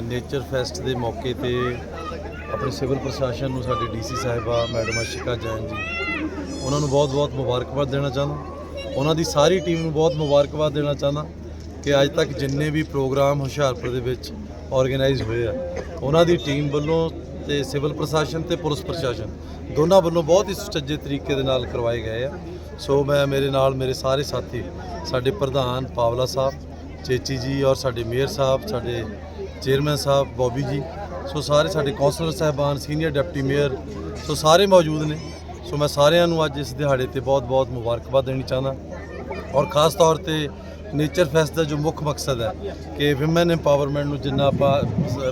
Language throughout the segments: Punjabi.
ਨੇਚਰ ਫੈਸਟ ਦੇ ਮੌਕੇ ਤੇ ਆਪਣੇ ਸਿਵਲ ਪ੍ਰਸ਼ਾਸਨ ਨੂੰ ਸਾਡੇ ਡੀਸੀ ਸਾਹਿਬਾ, ਮੈਡਮ ਅਸ਼ਿਕਾ ਜੈਨ ਜੀ, ਉਹਨਾਂ ਨੂੰ ਬਹੁਤ-ਬਹੁਤ ਮੁਬਾਰਕਬਾਦ ਦੇਣਾ ਚਾਹੁੰਦਾ। ਉਹਨਾਂ ਦੀ ਸਾਰੀ ਟੀਮ ਨੂੰ ਬਹੁਤ ਮੁਬਾਰਕਬਾਦ ਦੇਣਾ ਚਾਹੁੰਦਾ ਕਿ ਅੱਜ ਤੱਕ ਜਿੰਨੇ ਵੀ ਪ੍ਰੋਗਰਾਮ ਹੁਸ਼ਿਆਰਪੁਰ ਦੇ ਵਿੱਚ ਆਰਗੇਨਾਈਜ਼ ਹੋਏ ਆ, ਉਹਨਾਂ ਦੀ ਟੀਮ ਵੱਲੋਂ ਤੇ ਸਿਵਲ ਪ੍ਰਸ਼ਾਸਨ ਤੇ ਪੁਲਿਸ ਪ੍ਰਸ਼ਾਸਨ ਦੋਨਾਂ ਵੱਲੋਂ ਬਹੁਤ ਹੀ ਸੁਚੱਜੇ ਤਰੀਕੇ ਦੇ ਨਾਲ ਕਰਵਾਏ ਗਏ ਆ। ਸੋ ਮੈਂ ਮੇਰੇ ਨਾਲ ਮੇਰੇ ਸਾਰੇ ਸਾਥੀ, ਸਾਡੇ ਪ੍ਰਧਾਨ ਪਾਵਲਾ ਸਾਹਿਬ, ਚੇਚੀ ਜੀ ਔਰ ਸਾਡੇ ਮੇਅਰ ਸਾਹਿਬ, ਸਾਡੇ ਚੇਅਰਮੈਨ ਸਾਹਿਬ ਬੋਬੀ ਜੀ ਸੋ ਸਾਰੇ ਸਾਡੇ ਕੌਂਸਲਰ ਸਾਹਿਬਾਨ ਸੀਨੀਅਰ ਡਿਪਟੀ ਮੇਅਰ ਸੋ ਸਾਰੇ ਮੌਜੂਦ ਨੇ। ਸੋ ਮੈਂ ਸਾਰਿਆਂ ਨੂੰ ਅੱਜ ਇਸ ਦਿਹਾੜੇ ਤੇ ਬਹੁਤ-ਬਹੁਤ ਮੁਬਾਰਕਬਾਦ ਦੇਣੀ ਚਾਹੁੰਦਾ। ਔਰ ਖਾਸ ਤੌਰ ਤੇ ਨੇਚਰ ਫੈਸਟ ਦਾ ਜੋ ਮੁੱਖ ਮਕਸਦ ਹੈ ਕਿ ਔਮਨ ਐਮਪਾਵਰਮੈਂਟ ਨੂੰ ਜਿੰਨਾ ਆਪਾਂ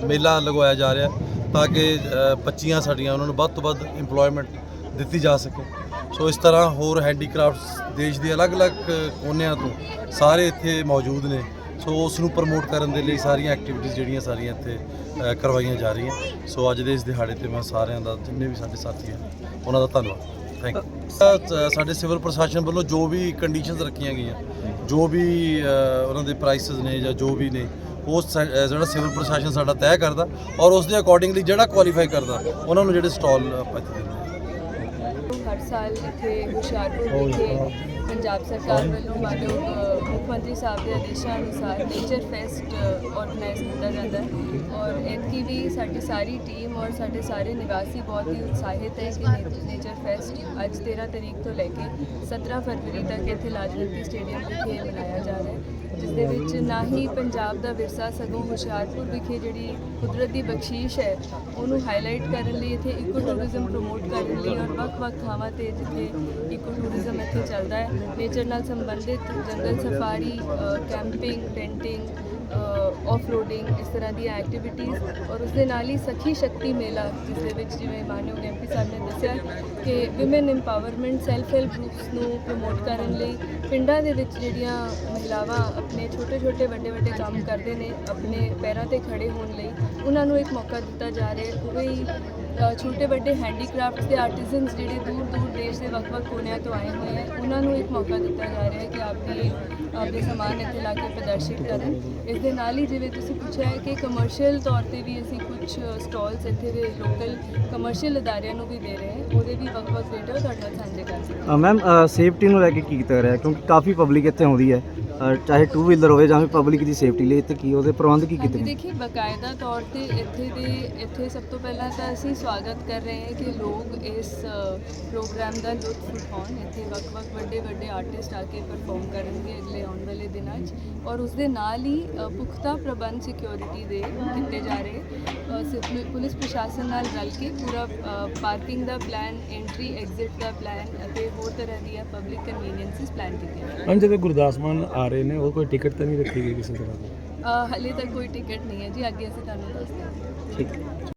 ਮੇਲਾ ਲਗਵਾਇਆ ਜਾ ਰਿਹਾ ਤਾਂ ਕਿ ਅ, ਬੱਚੀਆਂ ਸਾਡੀਆਂ ਉਹਨਾਂ ਨੂੰ ਵੱਧ ਤੋਂ ਵੱਧ EMPLOYMENT ਦਿੱਤੀ ਜਾ ਸਕੇ। ਸੋ ਇਸ ਤਰ੍ਹਾਂ ਹੋਰ ਹੈਂਡੀਕ੍ਰਾਫਟਸ ਦੇਸ਼ ਦੇ ਅਲੱਗ-ਅਲੱਗ ਕੋਨਿਆਂ ਤੋਂ ਸਾਰੇ ਇੱਥੇ ਮੌਜੂਦ ਨੇ। ਸੋ ਉਸ ਨੂੰ ਪ੍ਰਮੋਟ ਕਰਨ ਦੇ ਲਈ ਸਾਰੀਆਂ ਐਕਟੀਵਿਟੀਜ਼ ਜਿਹੜੀਆਂ ਸਾਰੀਆਂ ਇੱਥੇ ਕਰਵਾਈਆਂ ਜਾ ਰਹੀਆਂ। ਸੋ ਅੱਜ ਦੇ ਇਸ ਦਿਹਾੜੇ ਤੇ ਮੈਂ ਸਾਰਿਆਂ ਦਾ, ਜਿੰਨੇ ਵੀ ਸਾਡੇ ਸਾਥੀ ਹਨ ਉਹਨਾਂ ਦਾ ਧੰਨਵਾਦ। ਥੈਂਕ ਯੂ ਸਾਡੇ ਸਿਵਲ ਪ੍ਰਸ਼ਾਸਨ ਵੱਲੋਂ ਜੋ ਵੀ ਕੰਡੀਸ਼ਨਸ ਰੱਖੀਆਂ ਗਈਆਂ, ਜੋ ਵੀ ਉਹਨਾਂ ਦੇ ਪ੍ਰਾਈਸਸ ਨੇ ਜਾਂ ਜੋ ਵੀ ਨੇ, ਉਹ ਜਿਹੜਾ ਸਿਵਲ ਪ੍ਰਸ਼ਾਸਨ ਸਾਡਾ ਤੈਅ ਕਰਦਾ ਔਰ ਉਸ ਦੇ ਅਕੋਰਡਿੰਗਲੀ ਜਿਹੜਾ ਕੁਆਲੀਫਾਈ ਕਰਦਾ, ਉਹਨਾਂ ਨੂੰ ਜਿਹੜੇ ਸਟਾਲ ਆਪਾਂ ਇੱਥੇ ਦਿੰਦੇ ਹਰ ਸਾਲ ਇੱਥੇ ਹੁਸ਼ਿਆਰਪੁਰ ਵਿਖੇ ਪੰਜਾਬ ਸਰਕਾਰ ਵੱਲੋਂ ਮਾਨਯੋਗ ਮੰਤਰੀ ਸਾਹਿਬ ਦੇ ਆਦੇਸ਼ਾਂ ਅਨੁਸਾਰ ਨੇਚਰ ਫੈਸਟ ਆਰਗੇਨਾਈਜ਼ ਕੀਤਾ ਜਾਂਦਾ ਹੈ। ਔਰ ਐਤਕੀ ਵੀ ਸਾਡੀ ਸਾਰੀ ਟੀਮ ਔਰ ਸਾਡੇ ਸਾਰੇ ਨਿਵਾਸੀ ਬਹੁਤ ਹੀ ਉਤਸ਼ਾਹਿਤ ਹੈ ਕਿ ਨੇਚਰ ਫੈਸਟ ਅੱਜ 13 ਤਰੀਕ ਤੋਂ ਲੈ ਕੇ 17 ਫਰਵਰੀ ਤੱਕ ਇੱਥੇ ਲਾਜਵੰਤੀ ਸਟੇਡੀਅਮ ਵਿਖੇ ਮਨਾਇਆ ਜਾ ਰਿਹਾ ਹੈ। ਜਿਸ ਦੇ ਵਿੱਚ ਨਾ ਹੀ ਪੰਜਾਬ ਦਾ ਵਿਰਸਾ, ਸਗੋਂ ਹੁਸ਼ਿਆਰਪੁਰ ਵਿਖੇ ਜਿਹੜੀ ਕੁਦਰਤ ਦੀ ਬਖਸ਼ੀਸ਼ ਹੈ, ਉਹਨੂੰ ਹਾਈਲਾਈਟ ਕਰਨ ਲਈ ਇੱਥੇ ਇਕੋ ਟੂਰਿਜ਼ਮ ਪ੍ਰਮੋਟ ਕਰਨ ਲਈ ਔਰ ਵੱਖ-ਵੱਖ ਥਾਵਾਂ ਤੇ ਜਿੱਥੇ ਇਕੋ ਟੂਰਿਜ਼ਮ ਇੱਥੇ ਚੱਲਦਾ ਹੈ। ਨੇਚਰ ਨਾਲ ਸੰਬੰਧਿਤ ਜੰਗਲ safari camping tenting off roading ਇਸ ਤਰ੍ਹਾਂ ਦੀਆਂ ਐਕਟੀਵਿਟੀਜ਼ ਔਰ ਉਸ ਦੇ ਨਾਲ ਹੀ ਸਖੀ ਸ਼ਕਤੀ ਮੇਲਾ, ਜਿਸ ਦੇ ਵਿੱਚ ਜਿਵੇਂ ਮਾਨਯੋਗ ਐਮਪੀ ਸਾਹਿਬ ਨੇ ਦੱਸਿਆ ਕਿ women empowerment self help groups ਨੂੰ ਪ੍ਰਮੋਟ ਕਰਨ ਲਈ ਪਿੰਡਾਂ ਦੇ ਵਿੱਚ ਜਿਹੜੀਆਂ ਮਹਿਲਾਵਾਂ ਆਪਣੇ ਛੋਟੇ-ਛੋਟੇ ਵੱਡੇ-ਵੱਡੇ ਕੰਮ ਕਰਦੇ ਨੇ, ਆਪਣੇ ਪੈਰਾਂ ਤੇ ਖੜੇ ਹੋਣ ਲਈ, ਉਹਨਾਂ ਨੂੰ ਇੱਕ ਮੌਕਾ ਦਿੱਤਾ ਜਾ ਰਿਹਾ ਹੈ। ਉਹ ਵੀ ਛੋਟੇ ਵੱਡੇ ਹੈਂਡੀਕ੍ਰਾਫਟਸ ਦੇ ਆਰਟੀਜ਼ਨਸ ਜਿਹੜੇ ਦੂਰ ਦੂਰ ਦੇਸ਼ ਦੇ ਵੱਖ-ਵੱਖ ਕੋਨਿਆਂ ਤੋਂ ਆਏ ਹੋਏ ਹੈ, ਉਹਨਾਂ ਨੂੰ ਇੱਕ ਮੌਕਾ ਦਿੱਤਾ ਜਾ ਰਿਹਾ ਹੈ ਕਿ ਆਪਣੀ ਆਪਦੇ ਸਮਾਨ ਇੱਥੇ ਲਾ ਕੇ ਪ੍ਰਦਰਸ਼ਿਤ ਕਰਨ। ਇਸ ਦੇ ਨਾਲ ਹੀ ਜਿਵੇਂ ਤੁਸੀਂ ਪੁੱਛਿਆ ਹੈ ਕਿ ਕਮਰਸ਼ੀਅਲ ਤੌਰ ਤੇ ਵੀ ਅਸੀਂ ਕੁਝ ਸਟਾਲਸ ਇੱਥੇ ਦੇ ਲੋਕਲ ਕਮਰਸ਼ੀਅਲ ਅਦਾਰਿਆਂ ਨੂੰ ਵੀ ਦੇ ਰਹੇ ਹਾਂ, ਉਹਦੇ ਵੀ ਵੱਖ-ਵੱਖ ਰੇਟ ਉਹ ਤੁਹਾਡੇ ਨਾਲ ਸਾਂਝੇ ਕਰ ਸਕਦੇ ਹਾਂ। ਮੈਮ ਸੇਫਟੀ ਨੂੰ ਲੈ ਕੇ ਕੀ ਕੀਤਾ ਰਿਹਾ ਕਿਉਂਕਿ ਕਾਫੀ ਪਬਲਿਕ ਇੱਥੇ ਆਉਂਦੀ ਹੈ। ਅ, ਚਾਹੇ ਟੂ ਵੀਲਰ ਹੋਵੇ ਜਾਂ ਫਿਰ ਪਬਲਿਕ ਦੀ ਸੇਫਟੀ ਲਈ ਇੱਥੇ ਕੀ ਉਹਦੇ ਪ੍ਰਬੰਧ ਕੀ ਕੀਤੇ ਹਾਂਜੀ ਨੇ? ਦੇਖिए ਬਕਾਇਦਾ ਤੌਰ ਤੇ ਇੱਥੇ ਦੇ ਇੱਥੇ ਸਭ ਤੋਂ ਪਹਿਲਾਂ ਤਾਂ ਅਸੀਂ ਸਵਾਗਤ ਕਰ ਰਹੇ ਹਾਂ ਕਿ ਲੋਕ ਇਸ ਪ੍ਰੋਗਰਾਮ ਦਾ ਲੁਤਫ ਉਠਾਉਣ ਇੱਥੇ ਵੱਖ-ਵੱਖ ਵੱਡੇ ਵੱਡੇ ਆਰਟਿਸਟ ਆ ਕੇ ਪਰਫਾਰਮ ਕਰਨਗੇ ਅਗਲੇ ਆਉਣ ਵਾਲੇ ਦਿਨਾਂ 'ਚ ਔਰ ਉਸ ਦੇ ਨਾਲ ਹੀ ਪੁਖਤਾ ਪ੍ਰਬੰਧ ਸਿਕਿਉਰਿਟੀ ਦੇ ਕੀਤੇ ਜਾ ਰਹੇ। ਪੁਲਿਸ ਪ੍ਰਸ਼ਾਸਨ ਨਾਲ ਰਲ ਕੇ ਪੂਰਾ ਪਾਰਕਿੰਗ ਦਾ ਪਲਾਨ ਐਂਟਰੀ ਐਗਜ਼ਿਟ ਦਾ ਪਲਾਨ ਅਤੇ ਹੋਰ ਤਰ੍ਹਾਂ ਦੀਆਂ ਪਬਲਿਕ ਕਨਵੀਨੀਅੰਸਿਸ ਪਲਾਨ ਕੀਤੀਆਂ ਜਾ ਰਹੀਆਂ ਹਾਂ ਜਦੋਂ ਗੁਰਦਾਸ ਮਾਨ ਆ ਰਹੇ ਨੇ ਉਹ ਕੋਈ ਟਿਕਟ ਤਾਂ ਨਹੀਂ ਰੱਖੀ ਗਈ ਕਿਸੇ ਤਰ੍ਹਾਂ ਦੀ? ਹਾਲੇ ਤੱਕ ਕੋਈ ਟਿਕਟ ਨਹੀਂ ਹੈ ਜੀ ਅੱਗੇ ਅਸੀਂ ਤੁਹਾਨੂੰ ਦੱਸ ਦਿਆਂਗੇ ਠੀਕ।